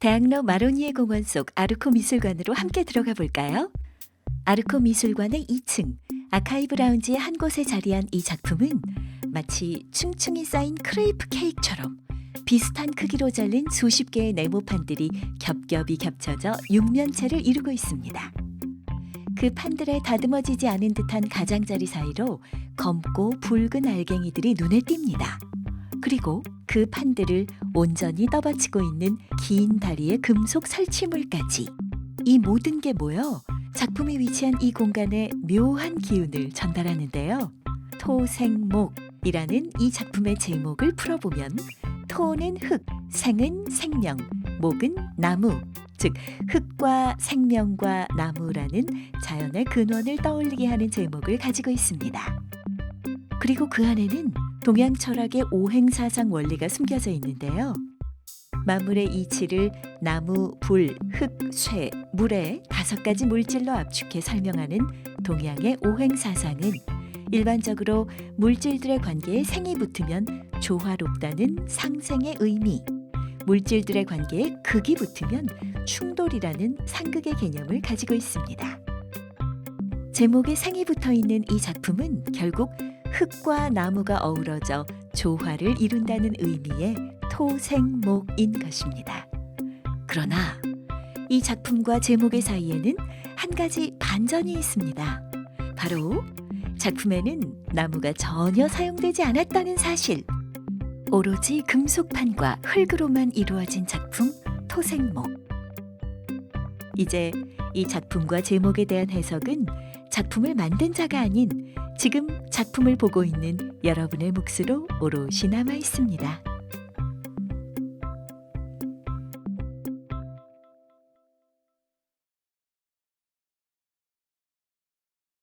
대학로 마로니에 공원 속 아르코 미술관으로 함께 들어가 볼까요? 아르코 미술관의 2층 아카이브 라운지의 한 곳에 자리한 이 작품은 마치 층층이 쌓인 크레이프 케이크처럼 비슷한 크기로 잘린 수십 개의 네모판들이 겹겹이 겹쳐져 육면체를 이루고 있습니다. 그 판들에 다듬어지지 않은 듯한 가장자리 사이로 검고 붉은 알갱이들이 눈에 띕니다. 그리고 그 판들을 온전히 떠받치고 있는 긴 다리의 금속 설치물까지 이 모든 게 모여 작품이 위치한 이 공간에 묘한 기운을 전달하는데요. 토생목이라는 이 작품의 제목을 풀어보면 토는 흙, 생은 생명, 목은 나무, 즉 흙과 생명과 나무라는 자연의 근원을 떠올리게 하는 제목을 가지고 있습니다. 그리고 그 안에는 동양 철학의 오행 사상 원리가 숨겨져 있는데요. 만물의 이치를 나무, 불, 흙, 쇠, 물의 다섯 가지 물질로 압축해 설명하는 동양의 오행 사상은 일반적으로 물질들의 관계에 생이 붙으면 조화롭다는 상생의 의미, 물질들의 관계에 극이 붙으면 충돌이라는 상극의 개념을 가지고 있습니다. 제목에 생이 붙어 있는 이 작품은 결국 흙과 나무가 어우러져 조화를 이룬다는 의미의 토생목인 것입니다. 그러나 이 작품과 제목의 사이에는 한 가지 반전이 있습니다. 바로 작품에는 나무가 전혀 사용되지 않았다는 사실. 오로지 금속판과 흙으로만 이루어진 작품 토생목. 이제 이 작품과 제목에 대한 해석은 작품을 만든 자가 아닌 지금 작품을 보고 있는 여러분의 몫으로 오롯이 남아 있습니다.